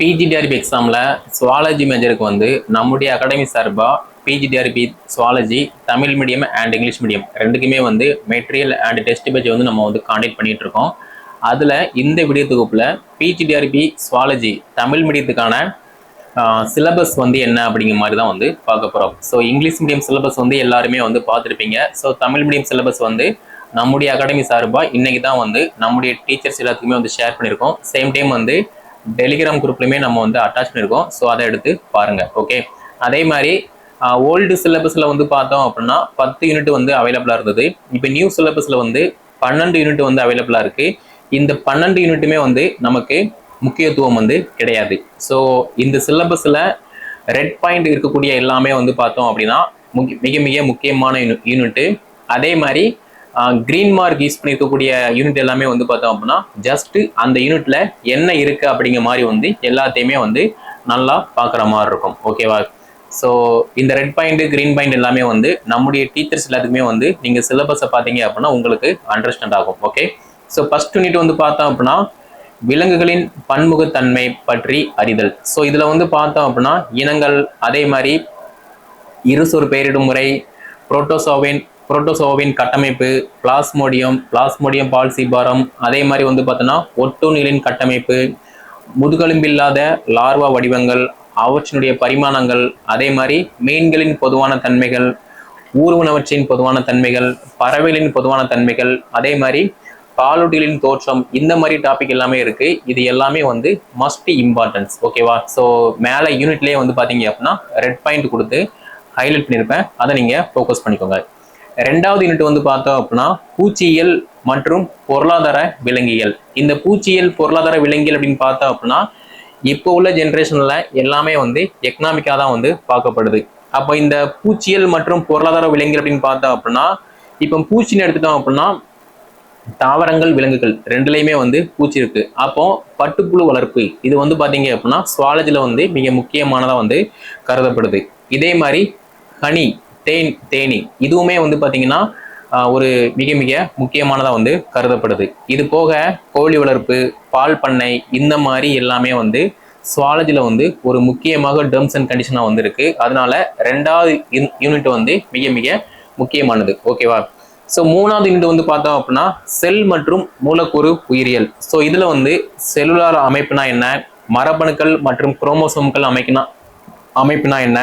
PGTRB எக்ஸாமில் zoology மேஜருக்கு வந்து நம்முடைய அகாடமி சார்பாக PGTRB zoology Tamil medium and English medium ரெண்டுக்குமே வந்து மெட்டீரியல் அண்ட் டெஸ்ட் பேஜ் வந்து நம்ம வந்து காண்டக்ட் பண்ணிகிட்டு இருக்கோம். அதில் இந்த வீடியோ தொகுப்பில் பிஜிடிஆர்பி சுவாலஜி தமிழ் மீடியத்துக்கான சிலபஸ் வந்து என்ன அப்படிங்கிற மாதிரி தான் வந்து பார்க்க போகிறோம் ஸோ இங்கிலீஷ் மீடியம் சிலபஸ் வந்து எல்லாருமே வந்து பார்த்துருப்பீங்க. ஸோ தமிழ் மீடியம் சிலபஸ் வந்து நம்முடைய அகாடமி சார்பாக இன்றைக்கி தான் வந்து நம்முடைய டீச்சர்ஸ் எல்லாத்துக்குமே வந்து ஷேர் பண்ணியிருக்கோம். சேம் டைம் வந்து டெலிகிராம் குரூப்லையுமே நம்ம வந்து அட்டாச் பண்ணியிருக்கோம் ஸோ அதை எடுத்து பாருங்கள் ஓகே அதே மாதிரி ஓல்டு சிலபஸில் வந்து பார்த்தோம் அப்படின்னா பத்து யூனிட் வந்து அவைலபிளாக இருந்தது. இப்போ நியூ சிலபஸில் வந்து பன்னெண்டு யூனிட் வந்து அவைலபிளாக இருக்குது இந்த பன்னெண்டு யூனிட்டுமே வந்து நமக்கு முக்கியத்துவம் வந்து கிடையாது. ஸோ இந்த சிலபஸில் ரெட் பாயிண்ட் இருக்கக்கூடிய எல்லாமே வந்து பார்த்தோம் அப்படின்னா முக்கிய மிக மிக முக்கியமான யூனிட்டு அதே மாதிரி க்ரீன் மார்க் யூஸ் பண்ணியிருக்கக்கூடிய யூனிட் எல்லாமே வந்து பார்த்தோம் அப்படின்னா ஜஸ்ட் அந்த யூனிட்ல என்ன இருக்கு அப்படிங்கிற மாதிரி வந்து எல்லாத்தையுமே வந்து நல்லா பார்க்குற மாதிரி இருக்கும். ஓகேவா ஸோ இந்த ரெட் பாயிண்ட் க்ரீன் பாயிண்ட் எல்லாமே வந்து நம்முடைய டீச்சர்ஸ் எல்லாத்துக்குமே வந்து நீங்கள் சிலபஸை பார்த்தீங்க அப்படின்னா உங்களுக்கு அண்டர்ஸ்டாண்ட் ஆகும். ஓகே ஸோ ஃபர்ஸ்ட் யூனிட் வந்து பார்த்தோம் அப்படின்னா விலங்குகளின் பன்முகத்தன்மை பற்றி அறிதல். ஸோ இதில் வந்து பார்த்தோம் அப்படின்னா இனங்கள் அதே மாதிரி இருசொரு பெயரிடும் முறை புரோட்டோசோவின் புரோட்டோசோவின் கட்டமைப்பு பிளாஸ்மோடியம் பிளாஸ்மோடியம் பால்சிபாரம் அதே மாதிரி வந்து பார்த்தோன்னா ஒட்டுண்ணிகளின் கட்டமைப்பு முதுகெலும்பில்லாத லார்வா வடிவங்கள் அவற்றினுடைய பரிமாணங்கள் அதே மாதிரி மீன்களின் பொதுவான தன்மைகள் ஊர்வனவற்றின் பொதுவான தன்மைகள் பறவைகளின் பொதுவான தன்மைகள் அதே மாதிரி பாலூட்டிகளின் தோற்றம் இந்த மாதிரி டாபிக் எல்லாமே இருக்குது இது எல்லாமே வந்து மஸ்ட் இம்பார்ட்டன்ஸ் ஓகேவா ஸோ மேலே யூனிட்லேயே வந்து பார்த்தீங்க அப்படின்னா ரெட் பாயிண்ட் கொடுத்து ஹைலைட் பண்ணியிருப்பேன். அதை நீங்கள் ஃபோக்கஸ் பண்ணிக்கோங்க. ரெண்டாவது யூனிட் வந்து பார்த்தோம் அப்படின்னா பூச்சியியல் மற்றும் பொருளாதார விலங்கியல். இந்த பூச்சியியல் பொருளாதார விலங்கியல் அப்படின்னு பார்த்தோம் அப்படின்னா இப்போ உள்ள ஜென்ரேஷனில் எல்லாமே வந்து எக்கனாமிக்காக தான் வந்து பார்க்கப்படுது. அப்போ இந்த பூச்சியல் மற்றும் பொருளாதார விலங்கியல் அப்படின்னு பார்த்தோம் அப்படின்னா இப்போ பூச்சின்னு எடுத்துட்டோம் அப்படின்னா தாவரங்கள் விலங்குகள் ரெண்டுலேயுமே வந்து பூச்சி இருக்கு. அப்போ பட்டுப்புழு வளர்ப்பு இது வந்து பார்த்தீங்க அப்படின்னா சுவாலஜியில் வந்து மிக முக்கியமானதாக வந்து கருதப்படுது. இதே மாதிரி ஹனி தேன் தேனி. இதுவுமே வந்து பார்த்தீங்கன்னா ஒரு மிக மிக முக்கியமானதாக வந்து கருதப்படுது. இது போக கோழி வளர்ப்பு பால் பண்ணை இந்த மாதிரி எல்லாமே வந்து சுவாலஜியில் வந்து ஒரு முக்கியமாக டேர்ம்ஸ் அண்ட் கண்டிஷனாக வந்து இருக்கு அதனால ரெண்டாவது யூனிட் வந்து மிக மிக முக்கியமானது. ஓகேவா ஸோ மூணாவது யூனிட் வந்து பார்த்தோம் அப்படின்னா செல் மற்றும் மூலக்கூறு உயிரியல். ஸோ இதில் வந்து செல்லுலார் அமைப்புனா என்ன? மரபணுக்கள் மற்றும் குரோமோசோம்கள் அமைக்கினா அமைப்புனா என்ன?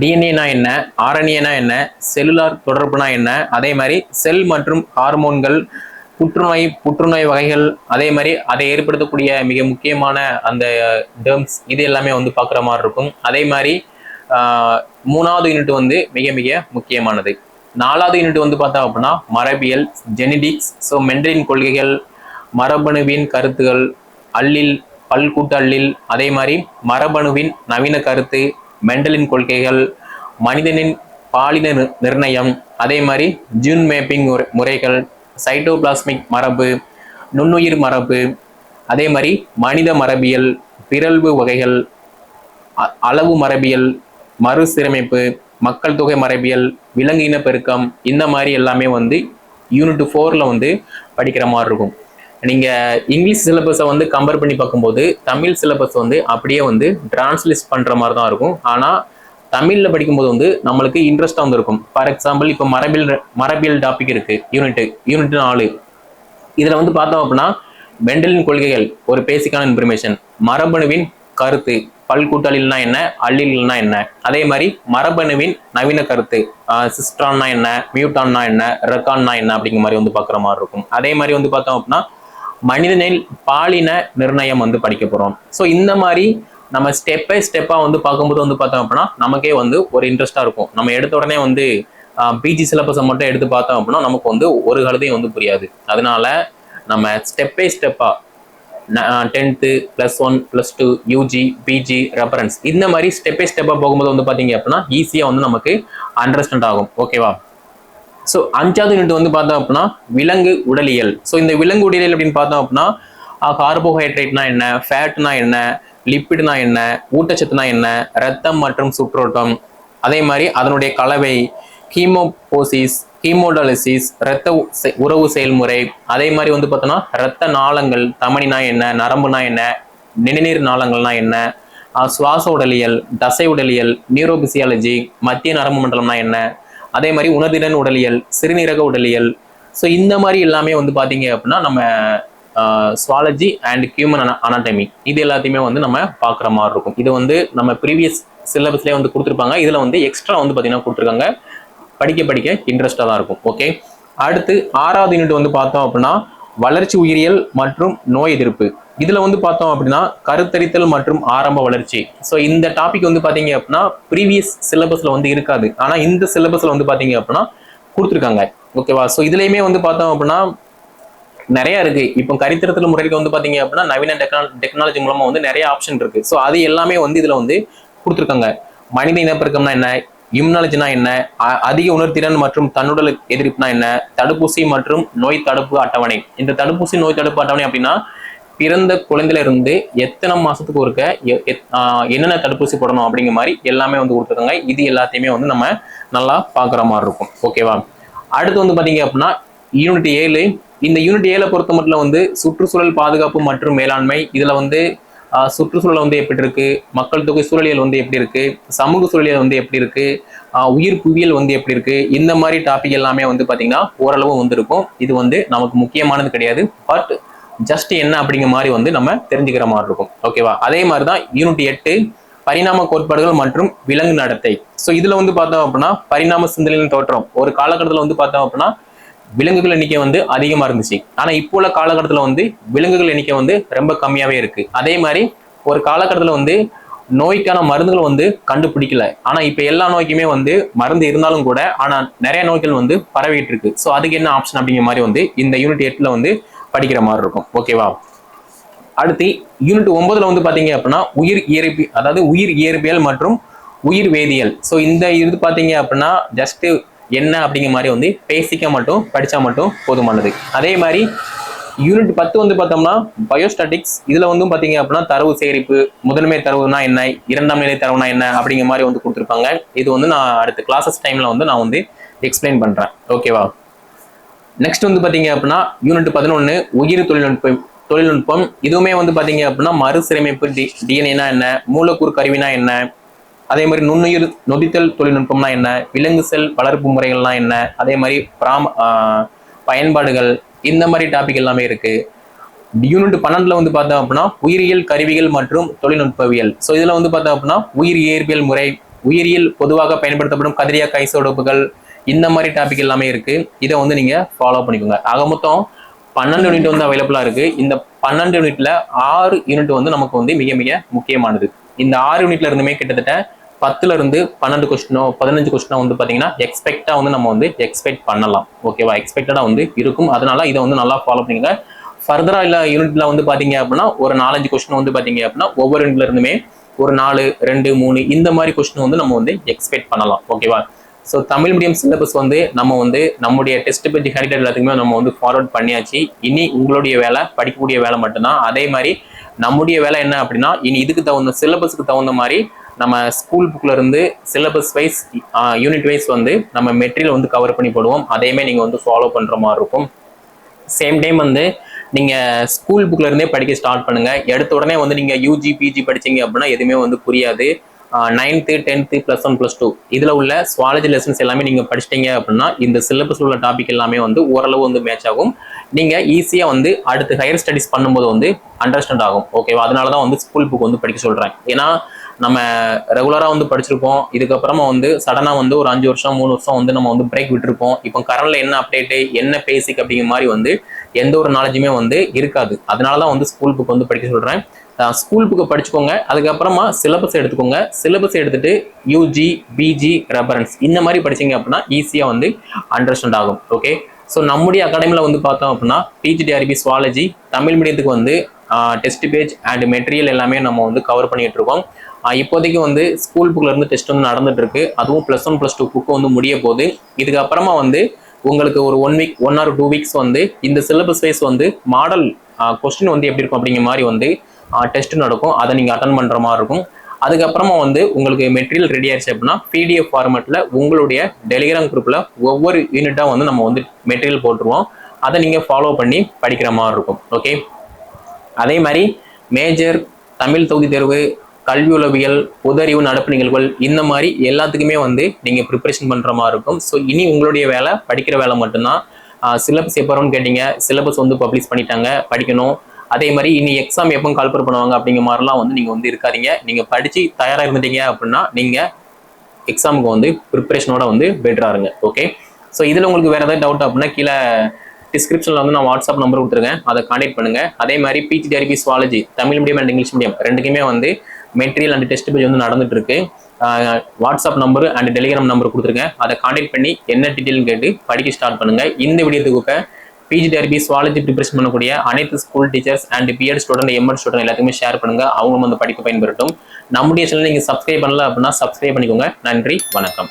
டிஎன்ஏனா என்ன? ஆர்என்ஏனா என்ன? செல்லுலார் தொடர்புனா என்ன? அதே மாதிரி செல் மற்றும் ஹார்மோன்கள் புற்றுநோய் புற்றுநோய் வகைகள் அதே மாதிரி அதை ஏற்படுத்தக்கூடிய மிக முக்கியமான அந்த டேர்ம்ஸ் இது எல்லாமே வந்து பார்க்குற மாதிரி இருக்கும். அதே மாதிரி மூணாவது யூனிட் வந்து மிக மிக முக்கியமானது. நாலாவது யூனிட் வந்து பார்த்தோம் அப்படின்னா மரபியல் ஜெனடிக்ஸ் ஸோ மென்டரின் கொள்கைகள் மரபணுவின் கருத்துகள் அல்லில் பல்கூட்டு அல்லில் அதே மாதிரி மரபணுவின் நவீன கருத்து மெண்டலின் கொள்கைகள் மனிதனின் பாலின நிர்ணயம் அதே மாதிரி ஜூன் மேப்பிங் முறைகள் சைட்டோபிளாஸ்மிக் மரபு நுண்ணுயிர் மரபு அதே மாதிரி மனித மரபியல் பிறழ்வு வகைகள் அளவு மரபியல் மறுசீரமைப்பு மக்கள் தொகை மரபியல் விலங்கு இனப்பெருக்கம் இந்த மாதிரி எல்லாமே வந்து யூனிட் ஃபோரில் வந்து படிக்கிற மாதிரி இருக்கும். நீங்கள் இங்கிலீஷ் சிலபஸை வந்து கம்பேர் பண்ணி பார்க்கும்போது தமிழ் சிலபஸ் வந்து அப்படியே வந்து டிரான்ஸ்லேட் பண்ணுற மாதிரி தான் இருக்கும். ஆனால் தமிழில் படிக்கும்போது வந்து நம்மளுக்கு இன்ட்ரெஸ்ட்டாக வந்து இருக்கும். ஃபார் எக்ஸாம்பிள் இப்போ மரபியல் மரபியல் டாபிக் இருக்குது யூனிட்டு யூனிட் நாலு. இதில் வந்து பார்த்தோம் அப்படின்னா மெண்டலின் கொள்கைகள் ஒரு பேசிக்கான இன்ஃபர்மேஷன் மரபணுவின் கருத்து பல்கூட்டலில்னா என்ன அல்லில்னா என்ன? அதே மாதிரி மரபணுவின் நவீன கருத்து சிஸ்ட்ரான்னா என்ன மியூட்டான்னா என்ன ரெக்கான்னா என்ன அப்படிங்கிற மாதிரி வந்து பார்க்குற மாதிரி இருக்கும். அதே மாதிரி வந்து பார்த்தோம் அப்படின்னா மனிதனில் பாலின நிர்ணயம் வந்து படிக்க போகிறோம் ஸோ இந்த மாதிரி நம்ம ஸ்டெப் பை ஸ்டெப்பாக வந்து பார்க்கும்போது வந்து பார்த்தோம் அப்படின்னா நமக்கே வந்து ஒரு இன்ட்ரெஸ்ட்டாக இருக்கும். நம்ம எடுத்த உடனே வந்து பிஜி சிலபஸை மட்டும் எடுத்து பார்த்தோம் அப்படின்னா நமக்கு வந்து ஒரு கழுதையும் வந்து புரியாது. அதனால நம்ம ஸ்டெப் பை ஸ்டெப்பாக tenth plus one plus two UG PG reference இந்த மாதிரி ஸ்டெப் பை ஸ்டெப்பாக போகும்போது வந்து பார்த்தீங்க அப்படின்னா ஈஸியாக வந்து நமக்கு அண்டர்ஸ்டாண்ட் ஆகும். ஓகேவா ஸோ அஞ்சாவது யூனிட் வந்து பார்த்தோம் அப்படின்னா விலங்கு உடலியல். ஸோ இந்த விலங்கு உடலியல் அப்படின்னு பார்த்தோம் அப்படின்னா கார்போஹைட்ரேட்னா என்ன ஃபேட்னா என்ன லிப்பிட்னா என்ன ஊட்டச்சத்துனா என்ன ரத்தம் மற்றும் சுற்றோட்டம். அதே மாதிரி அதனுடைய கலவை ஹீமோபோசிஸ் ஹீமோடாலிசிஸ் இரத்த செ- உறவு செயல்முறை. அதே மாதிரி வந்து பார்த்தோன்னா இரத்த நாளங்கள் தமணினா என்ன நரம்புனா என்ன நிணநீர் நாளங்கள்னா என்ன சுவாச உடலியல் தசை உடலியல் நியூரோபிசியாலஜி மத்திய நரம்பு மண்டலம்னா என்ன அதே மாதிரி உணர்திறன் உடலியல் சிறுநீரக உடலியல். ஸோ இந்த மாதிரி எல்லாமே வந்து பார்த்தீங்க அப்படின்னா நம்ம சுவாலஜி அண்ட் ஹியூமன் அனாட்டமி இது எல்லாத்தையுமே வந்து நம்ம பார்க்குற மாதிரி இருக்கும். இது வந்து நம்ம ப்ரீவியஸ் சிலபஸ்லேயே வந்து கொடுத்துருப்பாங்க. இதில் வந்து எக்ஸ்ட்ரா வந்து பார்த்தீங்கன்னா கொடுத்துருக்காங்க. படிக்க படிக்க இன்ட்ரெஸ்டாக தான் இருக்கும். ஓகே அடுத்து ஆறாவது யூனிட் வந்து பார்த்தோம் அப்படின்னா வளர்ச்சி உயிரியல் மற்றும் நோய் எதிர்ப்பு. இதுல வந்து பார்த்தோம் அப்படின்னா கருத்தரித்தல் மற்றும் ஆரம்ப வளர்ச்சி. ஸோ இந்த டாபிக் வந்து பாத்தீங்க அப்படின்னா ப்ரீவியஸ் சிலபஸ்ல வந்து இருக்காது. ஆனா இந்த சிலபஸ்ல வந்து பாத்தீங்க அப்படின்னா கொடுத்துருக்காங்க. ஓகேவா ஸோ இதுலயுமே வந்து பார்த்தோம் அப்படின்னா நிறைய இருக்கு. இப்போ கரித்திரத்தல் முறைக்கு வந்து பாத்தீங்க அப்படின்னா நவீன டெக்னால டெக்னாலஜி மூலமா வந்து நிறைய ஆப்ஷன் இருக்கு. ஸோ அது எல்லாமே வந்து இதுல வந்து கொடுத்துருக்காங்க. மனித இனப்பெருக்கம்னா என்ன? இம்னாலஜினா என்ன? அ- அதிக உணர்திறன் மற்றும் தன்னுடல் எதிர்ப்புனா என்ன? தடுப்பூசி மற்றும் நோய் தடுப்பு அட்டவணை. இந்த தடுப்பூசி நோய் தடுப்பு அட்டவணை அப்படின்னா பிறந்த குழந்தையில இருந்து எத்தனை மாசத்துக்கு ஒருக்க எ- எத்- என்னென்ன தடுப்பூசி போடணும் அப்படிங்கிற மாதிரி எல்லாமே வந்து கொடுத்துருக்காங்க. இது எல்லாத்தையுமே வந்து நம்ம நல்லா பார்க்குற மாதிரி இருக்கும். ஓகேவா அடுத்து வந்து பாத்தீங்க அப்படின்னா யூனிட் ஏழு. இந்த யூனிட் ஏழை பொறுத்த மட்டும் வந்து சுற்றுச்சூழல் பாதுகாப்பு மற்றும் மேலாண்மை இதுல வந்து சுற்றுச்சூழல் வந்து எப்படி இருக்கு? மக்கள் தொகை சூழலியல் வந்து எப்படி இருக்கு? சமூக சூழலியல் வந்து எப்படி இருக்கு? உயிர் புவியியல் வந்து எப்படி இருக்கு? இந்த மாதிரி டாபிக் எல்லாமே வந்து பாத்தீங்கன்னா ஓரளவு வந்திருக்கும். இது வந்து நமக்கு முக்கியமானது கிடையாது. பட் ஜஸ்ட் என்ன அப்படிங்கிற மாதிரி வந்து நம்ம தெரிஞ்சுக்கிற மாதிரி இருக்கும். ஓகேவா அதே மாதிரி தான் யூனிட் எட்டு பரிணாம கோட்பாடுகள் மற்றும் விலங்கு நடத்தை. ஸோ இதுல வந்து பார்த்தோம் அப்படின்னா பரிணாம சிந்தனையின் தோற்றம். ஒரு காலகட்டத்தில் வந்து பார்த்தோம் அப்படின்னா விலங்குகள் எண்ணிக்கை வந்து அதிகமா இருந்துச்சு. ஆனா இப்போ உள்ள காலகட்டத்தில் வந்து விலங்குகள் எண்ணிக்கை வந்து ரொம்ப கம்மியாவே இருக்கு. அதே மாதிரி ஒரு காலகட்டத்தில் வந்து நோய்க்கான மருந்துகள் வந்து கண்டுபிடிக்கல. ஆனா இப்ப எல்லா நோய்க்குமே வந்து மருந்து இருந்தாலும் கூட ஆனா நிறைய நோய்கள் வந்து பரவிட்டு இருக்கு. ஸோ அதுக்கு என்ன ஆப்ஷன் அப்படிங்கிற மாதிரி வந்து இந்த யூனிட் எட்டுல வந்து படிக்கிற மாதிரி இருக்கும். ஓகேவா அடுத்து யூனிட் ஒன்பதுல வந்து பாத்தீங்க அப்படின்னா உயிர் இயற்பி அதாவது உயிர் இயற்பியல் மற்றும் உயிர் வேதியியல். ஸோ இந்த இது பார்த்தீங்க அப்படின்னா ஜஸ்ட் என்ன அப்படிங்கிற மாதிரி வந்து பேசிக்க மட்டும் படித்தா மட்டும் போதுமானது. அதே மாதிரி யூனிட் பத்து வந்து பார்த்தோம்னா பயோஸ்டாட்டிக்ஸ் இதில் வந்து பார்த்தீங்க அப்படின்னா தரவு சேகரிப்பு முதன்மை தரவுனா என்ன இரண்டாம் நிலை தரவுனா என்ன அப்படிங்கிற மாதிரி வந்து கொடுத்துருப்பாங்க. இது வந்து நான் அடுத்த கிளாஸஸ் டைமில் வந்து நான் வந்து எக்ஸ்பிளைன் பண்ணுறேன் ஓகேவா நெக்ஸ்ட் வந்து பார்த்தீங்க அப்படின்னா யூனிட் பதினொன்று உயிர் தொழில்நுட்பம் தொழில்நுட்பம். இதுவுமே வந்து பார்த்தீங்க அப்படின்னா மறுசீரமைப்பு டி டிஎன்ஏனா என்ன மூலக்கூறு கருவினா என்ன அதே மாதிரி நுண்ணுயிர் நொதித்தல் தொழில்நுட்பம்னா என்ன? விலங்கு செல் வளர்ப்பு முறைகள்லாம் என்ன? அதே மாதிரி பிராம பயன்பாடுகள் இந்த மாதிரி டாபிக் எல்லாமே இருக்கு. யூனிட் பன்னெண்டுல வந்து பார்த்தோம் அப்படின்னா உயிரியல் கருவிகள் மற்றும் தொழில்நுட்பவியல். ஸோ இதுல வந்து பார்த்தோம் அப்படின்னா உயிர் இயற்பியல் முறை உயிரியல் பொதுவாக பயன்படுத்தப்படும் கதிரியாக்க ஐசோடோப்புகள் இந்த மாதிரி டாபிக் எல்லாமே இருக்கு. இதை வந்து நீங்க ஃபாலோ பண்ணிக்கோங்க. ஆக மொத்தம் பன்னெண்டு யூனிட் வந்து அவைலபிளா இருக்கு. இந்த பன்னெண்டு யூனிட்ல ஆறு யூனிட் வந்து நமக்கு வந்து மிக மிக முக்கியமானது. இந்த ஆறு யூனிட்ல இருந்துமே கிட்டத்தட்ட பத்துல இருந்து பன்னெண்டு கொஸ்டினோ பதினஞ்சு கொஸ்டினோ வந்து பாத்தீங்கன்னா எக்ஸ்பெக்டா வந்து நம்ம வந்து எக்ஸ்பெக்ட் பண்ணலாம். ஓகேவா எக்ஸ்பெக்டடா வந்து இருக்கும். அதனால இதை வந்து நல்லா ஃபாலோ பண்ணிக்கோங்க. ஃபர்தரா இல்ல யூனிட்ல வந்து பாத்தீங்க அப்படின்னா ஒரு நாலஞ்சு கொஸ்டின் வந்து பாத்தீங்க அப்படின்னா ஒவ்வொரு யூனிட்ல இருந்துமே ஒரு நாலு ரெண்டு மூணு இந்த மாதிரி கொஸ்டின் வந்து நம்ம வந்து எக்ஸ்பெக்ட் பண்ணலாம். ஓகேவா ஸோ தமிழ் மீடியம் சிலபஸ் வந்து நம்ம வந்து நம்முடைய டெஸ்ட் பற்றி ஹேரிட்டட் எல்லாத்துக்குமே நம்ம வந்து ஃபார்வர்ட் பண்ணியாச்சு. இனி உங்களுடைய வேலை படிக்கக்கூடிய வேலை மட்டும்தான். அதே மாதிரி நம்முடைய வேலை என்ன அப்படின்னா இனி இதுக்கு தகுந்த சிலபஸ்க்கு தகுந்த மாதிரி நம்ம ஸ்கூல் புக்லேருந்து சிலபஸ் வைஸ் யூனிட் வைஸ் வந்து நம்ம மெட்டீரியல் வந்து கவர் பண்ணி போடுவோம். அதையுமே நீங்கள் வந்து ஃபாலோ பண்ணுற மாதிரி இருக்கும். சேம் டைம் வந்து நீங்கள் ஸ்கூல் புக்லேருந்தே படிக்க ஸ்டார்ட் பண்ணுங்கள் எடுத்த உடனே வந்து நீங்கள் யூஜி பிஜி படிச்சீங்க அப்படின்னா எதுவுமே வந்து புரியாது. Ninth tenth plus one plus two இதில் உள்ள சுவாலஜி லெசன்ஸ் எல்லாமே நீங்கள் படிச்சிட்டிங்க அப்படின்னா இந்த சிலபஸ் உள்ள டாபிக் எல்லாமே வந்து ஓரளவு வந்து மேட்ச் ஆகும். நீங்கள் ஈஸியாக வந்து அடுத்து ஹையர் ஸ்டடிஸ் பண்ணும்போது வந்து அண்டர்ஸ்டாண்ட் ஆகும். ஓகேவா அதனால தான் வந்து ஸ்கூல் புக் வந்து படிக்க சொல்கிறேன் ஏன்னா நம்ம ரெகுலராக வந்து படிச்சிருப்போம். இதுக்கப்புறமா வந்து சடனாக வந்து ஒரு அஞ்சு வருஷம் மூணு வருஷம் வந்து நம்ம வந்து பிரேக் விட்டுருப்போம். இப்போ கரண்டில் என்ன அப்டேட்டு என்ன பேசிக் அப்படிங்கிற மாதிரி வந்து எந்த ஒரு நாலேஜுமே வந்து இருக்காது. அதனால தான் வந்து ஸ்கூல் புக் வந்து படிக்க சொல்கிறேன் ஸ்கூல் புக்கை படிச்சுக்கோங்க. அதுக்கப்புறமா சிலபஸ் எடுத்துக்கோங்க. சிலபஸ் எடுத்துட்டு யூஜி பிஜி ரெஃபரன்ஸ் இந்த மாதிரி படிச்சீங்க அப்படின்னா ஈஸியாக வந்து அண்டர்ஸ்டாண்ட் ஆகும். ஓகே ஸோ நம்முடைய அகாடமியில் வந்து பார்த்தோம் அப்படின்னா பிஜிடிஆர்பி சுவாலஜி தமிழ் மீடியத்துக்கு வந்து டெஸ்ட் பேஜ் அண்ட் மெட்டீரியல் எல்லாமே நம்ம வந்து கவர் பண்ணிகிட்டு இருக்கோம். இப்போதைக்கு வந்து ஸ்கூல் புக்ல இருந்து டெஸ்ட் வந்து நடந்துட்டு இருக்கு அதுவும் plus one plus two book வந்து முடிய போகுது. இதுக்கப்புறமா வந்து உங்களுக்கு ஒரு one week one or two weeks வந்து இந்த சிலபஸ் வைஸ் வந்து மாடல் கொஸ்டின் வந்து எப்படி இருக்கும் அப்படிங்கிற மாதிரி வந்து டெஸ்ட் நடக்கும். அதை நீங்கள் அட்டன் பண்ணுற மாதிரி இருக்கும். அதுக்கப்புறமா வந்து உங்களுக்கு மெட்டீரியல் ரெடி ஆயிடுச்சு அப்படின்னா பிடிஎஃப் ஃபார்மேட்டில் உங்களுடைய டெலிகிராம் குரூப்பில் ஒவ்வொரு யூனிட்டாக வந்து நம்ம வந்து மெட்டீரியல் போட்டுருவோம். அதை நீங்கள் ஃபாலோ பண்ணி படிக்கிற மாதிரி இருக்கும். ஓகே அதே மாதிரி மேஜர் தமிழ் தொகுதி தேர்வு கல்வி உளவியல் பொது அறிவு நடப்பு நிகழ்வுகள் இந்த மாதிரி எல்லாத்துக்குமே வந்து நீங்கள் ப்ரிப்பரேஷன் பண்ணுற மாதிரி இருக்கும். ஸோ இனி உங்களுடைய வேலை படிக்கிற வேலை மட்டும்தான். சிலபஸ் எப்போன்னு கேட்டிங்க கேட்டீங்க. சிலபஸ் வந்து பப்ளிஷ் பண்ணிட்டாங்க படிக்கணும். அதே மாதிரி இனி எக்ஸாம் எப்போ கால்பர் பண்ணுவாங்க அப்படிங்கிற மாதிரிலாம் வந்து நீங்கள் வந்து இருக்காதீங்க. நீங்கள் படித்து தயாராக இருந்துட்டீங்க அப்படின்னா நீங்கள் எக்ஸாமுக்கு வந்து ப்ரிப்பரேஷனோட வந்து பெட்டராக இருங்க. ஓகே ஸோ இதில் உங்களுக்கு வேறு ஏதாவது டவுட் அப்படின்னா கீழே டிஸ்கிரிப்ஷனில் வந்து நான் வாட்ஸ்அப் நம்பர் கொடுத்துருக்கேன். அதை காண்டாக்ட் பண்ணுங்கள் அதே மாதிரி PGTRB zoology Tamil medium and English medium ரெண்டுக்குமே வந்து மெட்டீரியல் அண்ட் டெஸ்ட் பேஜ் வந்து நடந்துட்டு இருக்கு WhatsApp number and Telegram number கொடுத்துருக்கேன் அதை காண்டாக்ட் பண்ணி என்ன டீட்டெயில் கேட்டு படிக்க ஸ்டார்ட் பண்ணுங்க. இந்த வீடியோ தொகுப்பை பிஜிடிஆர்பி சுவாலஜி ப்ரிப்பரேஷன் பண்ணக்கூடிய அனைத்து school teachers and BEd student MEd student எல்லாத்துக்குமே ஷேர் பண்ணுங்க. அவங்க வந்து படிக்க பயன்பெறட்டும். நம்முடைய சேனல் நீங்கள் சப்ஸ்கிரைப் பண்ணல அப்படின்னா சப்ஸ்கிரைப் பண்ணிக்கோங்க. நன்றி வணக்கம்.